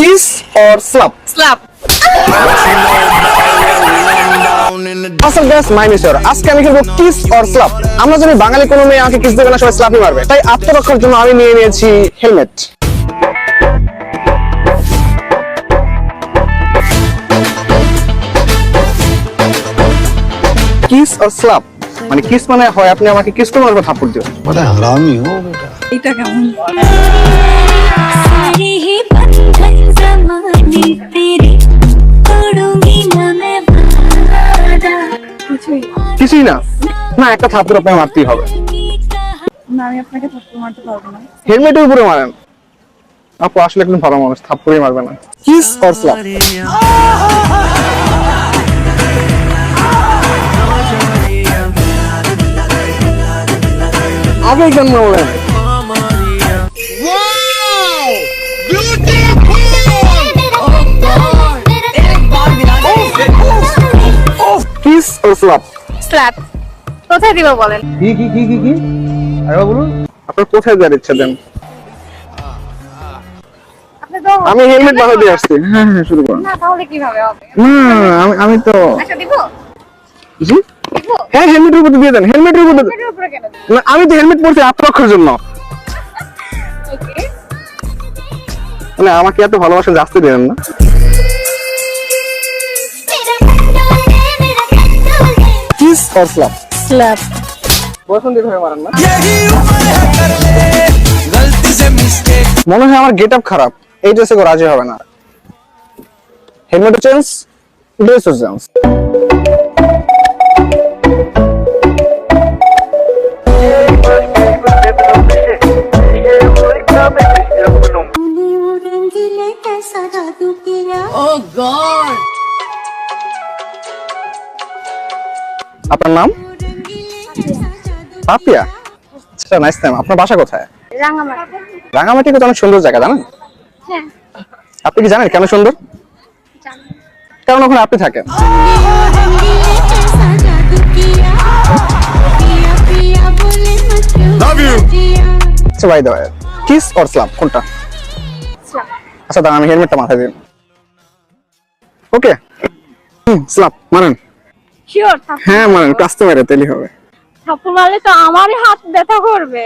Kiss or slap slap আসল gas মাই মিশর আজকে আমি খেলব কিস অর স্লাপ আমরা যদি বাঙালি কোনো মেয়ে আমাকে কিস দেবে না সবাই স্ল্যাপই মারবে। তাই আত্মরক্ষার জন্য আমি নিয়ে নিয়েছি হেলমেট কিস অর স্লাপ মানে কিস মানে হয় আপনি আমাকে কিস করুন আর থাপ্পড় দিও। মানে এটা কেমন? কিছুই না না একটা থাপ্পড় আপনাকে মারতেই হবে না আমি আপনাকে থাপ্পড় মারতে পারব না হেলমেটের উপরে মারেন আপু আসলে একদম ভালো মানুষ থাপ্পড়ই মারবে না কিস অর স্লাপ আগে কেন বলেন স্ল্যাপ কোথায় দিব বলেন? কি কি কি কি কি? আরে বলুন আপনার কোথায় যাওয়ার ইচ্ছা দেন? আমি হেলমেট দিয়ে আসছি। হ্যাঁ হ্যাঁ শুরু করুন। না তাহলে কীভাবে হবে? না আমি আমি তো আচ্ছা দিব? জি? হ্যাঁ হেলমেটের উপর দিয়ে দেন হেলমেটের উপর না, আমি তো হেলমেট পরছি আপনার জন্য। মানে আমাকে এত ভালোবাসা আসতে দেন না। কিস অর স্লাপ স্ল্যাপ বয়সন দিয়ে ধরে মারেন না মনে হয় আমার গেট আপ খারাপ। এই ড্রেসে কেউ রাজি হবে না। হেলমেটও চেঞ্জ ড্রেসও চেঞ্জ আপনার নাম? পাপিয়া। আচ্ছা নাইস নাম আপনার বাসা কোথায়? রাঙামাটি। রাঙ্গামাটি কত অনেক সুন্দর জায়গা জানেন? হ্যাঁ। আপনি কি জানেন কেন সুন্দর? কারণ ওখানে আপনি থাকেন। আচ্ছা কিস অর স্লাম কোনটা? আচ্ছা দাঁড়ান আমি হেলমেটটা মাথায় দিন ওকে হুম স্লাপ মানেন শিওর হ্যাঁ মানেন একটু আসতে মেরে তেলি হবে। থাপ্পড় মারলে তো আমারই হাত ব্যথা করবে।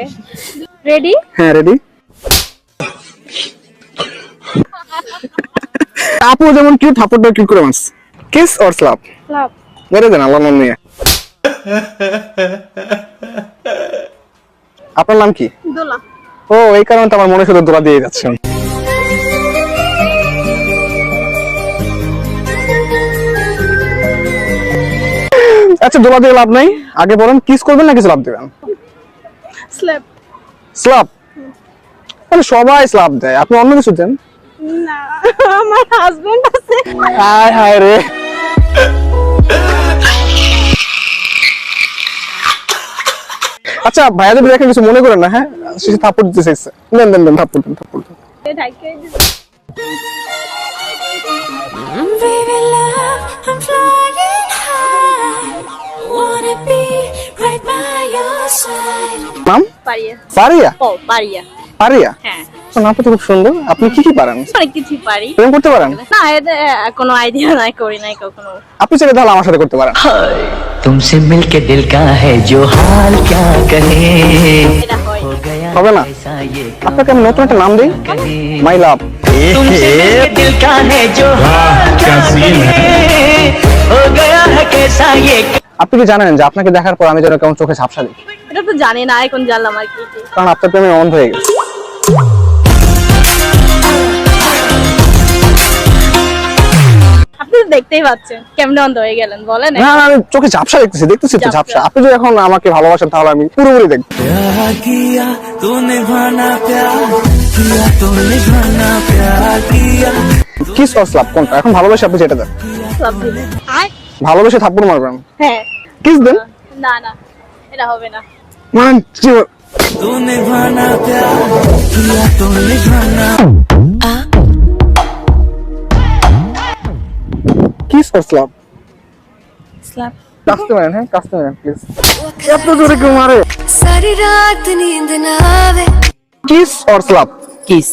রেডি হ্যাঁ রেডি আপু যেমন কিউ থাপড়টা কিউ করে কিস অর স্লাপ স্ল্যাপ মেরে দেন আল্লাহ নাম নিয়ে। আপনার নাম কি? দোলা। ও এই কারণে তো আমার মনে শুধু দোলা দিয়ে যাচ্ছে আচ্ছা দোলা দিয়ে লাভ নাই। আগে বলেন কিস করবেন না কিছু লাভ দিবেন? স্ল্যাপ স্লাপ মানে সবাই স্লাপ দেয়। আপনি অন্য কিছু দেন। না আমার হাজবেন্ড আছে। হায় হায় রে। আচ্ছা ভাইয়া যদি দেখে কিছু মনে করেন না হ্যাঁ? সে থাপ্পড় দিতে চাইছে। দেন দেন দেন থাপ্পড় দেন থাপ্পড় দেন। Baby love, I'm flying. নাম পারিয়া পারিয়া ও পারিয়া পারিয়া হ্যাঁ আপনার নামটা তো খুব সুন্দর আপনি কি কি পারেন অনেক কিছু পারি প্রেম করতে পারেন না এদের আহ, কোনো আইডিয়া নাই করি নাই কখনো আপনি চাইলে তাহলে আমার সাথে করতে পারেন तुमसे मिलके दिल का है जो हाल क्या कहे এটা হয় हो गया হবে না ऐसा ये আপনাকে আমি নতুন একটা নাম দিই कहे মাই লাভ तुमसे मिलके दिल का है जो हाल क्या कहे हो गया है कैसा ये আপনি কি জানেন যে আপনাকে দেখার পর আমি যেন কেমন চোখে ঝাপসা দিই এটা তো জানি না এখন জানলাম আর কি কি। কারণ আপনার প্রেমে অন্ধ হয়ে গেছে আপনি তো দেখতেই পাচ্ছেন কেমনে অন্ধ হয়ে গেলেন বলেন না না আমি চোখে ঝাপসা দেখতেছি দেখতেছি তো ঝাপসা। ঝাপসা আপনি যদি এখন আমাকে ভালোবাসেন তাহলে আমি পুরোপুরি দেখবো प्यार किया तू निभाना प्यार किया तो निभाना प्यार किया কিস অর স্লাপ কোনটা এখন ভালোবাসে আপনি যেটা দেন সব দিলে ভালোবেসে থাপ্পড় মারবেন হ্যাঁ किस दिन? ना ना ना होवे ना वन किस और स्लैप स्लैप कस्टमर है कस्टमर प्लीज़ क्या तो जोरे क्यों मारे? सारी रात नींद ना आवे। किस और स्लैप किस